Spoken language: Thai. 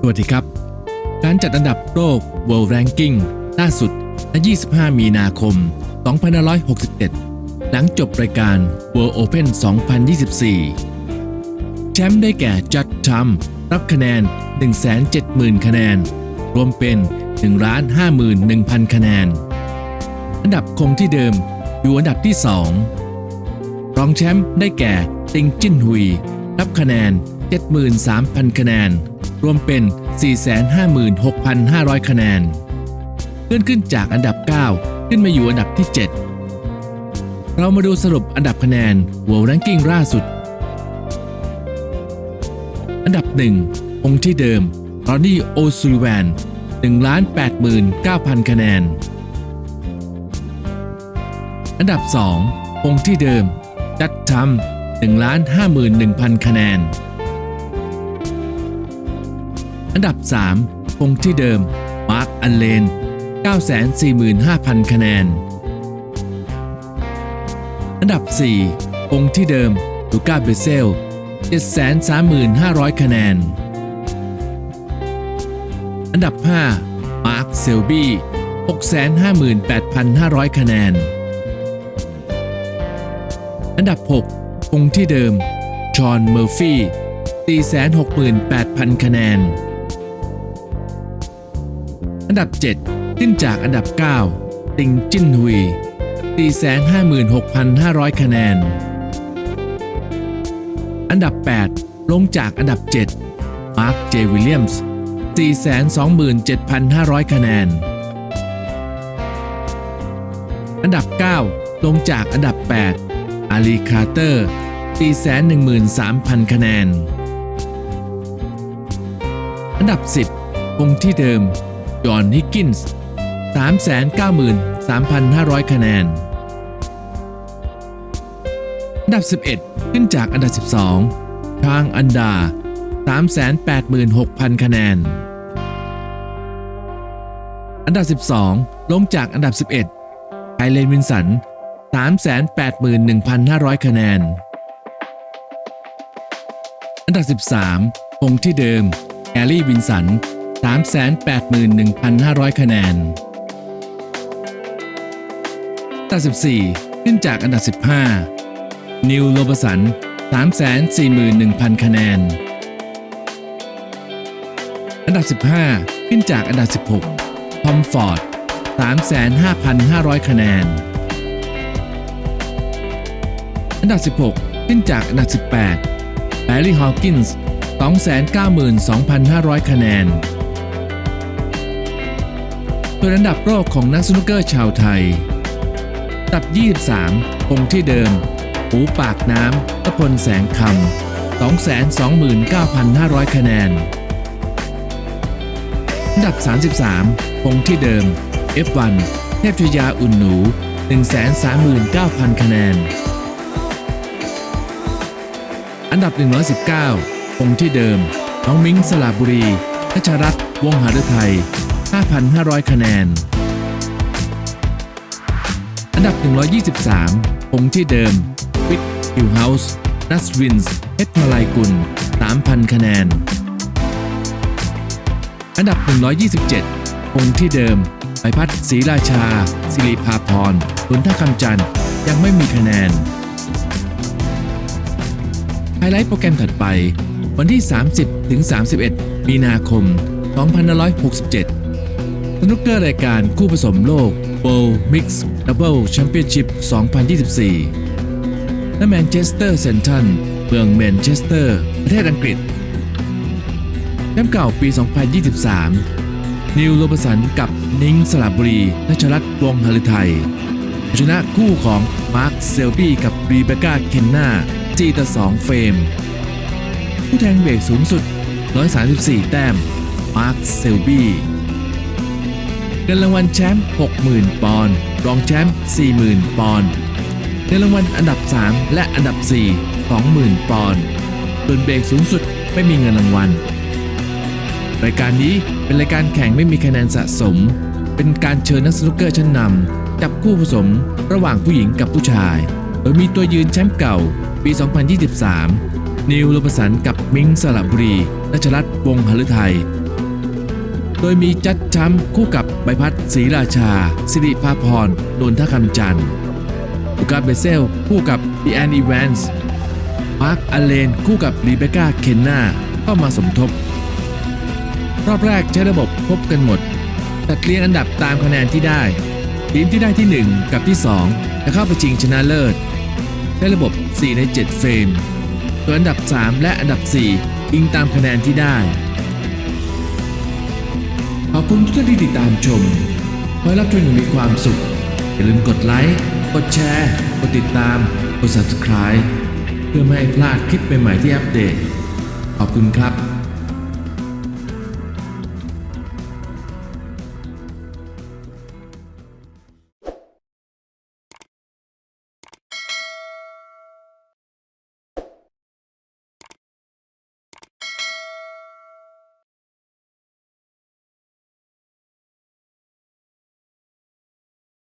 สวัสดีครับ การจัดอันดับโลก World Ranking ล่าสุดณ25 มีนาคม 2567 หลังจบรายการ World Open 2024 แชมป์ได้แก่จัดทำรับคะแนน 170,000 คะแนน รวมเป็น 151,000 คะแนน อันดับคงที่เดิมอยู่อันดับที่ 2 รองแชมป์ได้แก่ติงจิ้นหุย รับคะแนน 73,000 คะแนน รวมเป็น 456,500 คะแนน เลื่อนขึ้นจากอันดับ 9 ขึ้นมาอยู่อันดับที่ 7 เรามาดูสรุปอันดับคะแนน World Ranking ล่าสุด อันดับ 1 องค์ที่เดิมรอนนี่โอซูลิแวน189,000 คะแนน อันดับ 2 องค์ที่เดิม จัดทำ151,000 คะแนน อันดับ3องค์ที่เดิม มาร์ค อันเลน 945,000 คะแนน อันดับ4องค์ที่เดิม ลูก้าเบเซล 735,000 คะแนน อันดับ 5 มาร์ค เซลบี้ 658,500 คะแนน อันดับ6องค์ที่เดิม ชอน เมอร์ฟี่ 468,000 คะแนน อันดับ 7 ขึ้นจากอันดับ 9 ติงจิ้นฮุย 456,500 คะแนน อันดับ 8 ลงจากอันดับ 7 มาร์ค เจวิลเลียมส์ 427,500 คะแนน อันดับ 9 ลงจากอันดับ 8 อาลีคาร์เตอร์ 413,000 คะแนน อันดับ 10 คงที่เดิม จอห์นฮิกกินส์393,500 คะแนน อันดับ 11 ขึ้นจากอันดับ 12 ทางอันดา 386,000 คะแนน อันดับ 12 ลงจากอันดับ 11ไคเลนวินสัน 381,500 คะแนน อันดับ 13 คงที่เดิมแอลลี่วินสัน 381,500 คะแนนอันดับ14 ขึ้นจากอันดับ 15 นิวโรบสัน341,000 คะแนน อันดับ 15 ขึ้นจากอันดับ 16 ทอมฟอร์ด 35,500 คะแนน อันดับ 16 ขึ้นจากอันดับ 18แบร์รี่ ฮอ w กินส์ 292,500 คะแนน ตัวอันดับโลกของนักสนุกเกอร์ชาวไทยอับ 23คงที่เดิม หูปากน้ำตะพลแสงคำ229,500 คะแนน อันดับ 33คงที่เดิม F1 เทพชยาอุ่นหนู 139,000 คะแนน อันดับ 119คงที่เดิม น้องมิ้งสระบุรีนัชรัตน์วงหฤทัย 5,500 คะแนน อันดับ 123 คงที่เดิมวิทฮิวเฮาส์นัสวินส์เพชรมาลายกุล 3,000 คะแนน อันดับ 127 คงที่เดิมใบพัดศรีราชา สิริภาพรลุนท่าคำจันทร์ยังไม่มีคะแนน ไฮไลท์โปรแกรมถัดไป วันที่ 30 ถึง 31 มีนาคม 2567 สนุกเกอร์รายการคู่ผสมโลก World Mix Double Championship 2024ณแมนเชสเตอร์เซนทันเมืองแมนเชสเตอร์ ประเทศอังกฤษแชมป์เก่าปี 2023 นิวโรบสันกับนิ้งสระบุรีนัชรัตน์วงศ์หฤทัยชนะคู่ของมาร์คเซลบี้กับรีเบก้าเคนนาจีต่อ2เฟรม ผู้แทงเบรกสูงสุด 134 แต้ม มาร์คเซลบี้ เงินรางวัลแชมป์60,000 ปอนด์รองแชมป์40,000 ปอนด์เงินรางวัลอันดับ 3 และอันดับ 4 20,000 ปอนด์ส่วนเบรกสูงสุดไม่มีเงินรางวัลรายการนี้เป็นรายการแข่งไม่มีคะแนนสะสม เป็นการเชิญนักสนุกเกอร์ชั้นนำจับคู่ผสมระหว่างผู้หญิงกับผู้ชาย โดยมีตัวยืนแชมป์เก่าปี 2023 นิวโรบสันกับมิงสระบุรีนัชรัตน์วงหฤทัย โดยมีจัดช้ำคู่กับใบพัดศรีราชา สิริภาพรนนทคำจันทร์ลูกาเบเซล คู่กับดีแอนอีแวนส์มาร์คอเลน คู่กับรีเบคก้าเคนนาเข้ามาสมทบ รอบแรกใช้ระบบพบกันหมดจัดเรียงอันดับตามคะแนนที่ได้ ทีมที่ได้ที่ 1 กับที่ 2 จะเข้าไปชิงชนะเลิศใช้ระบบ 4 ใน 7 เฟรมส่วอันดับ 3 และอันดับ 4 อิงตามคะแนนที่ได้ ขอบคุณทุกท่านที่ติดตามชมขอให้รับชมอย่างมีความสุข อย่าลืมกดไลค์ กดแชร์ กดติดตาม กด subscribe เพื่อไม่ให้พลาดคลิปใหม่ๆที่อัปเดต ขอบคุณครับ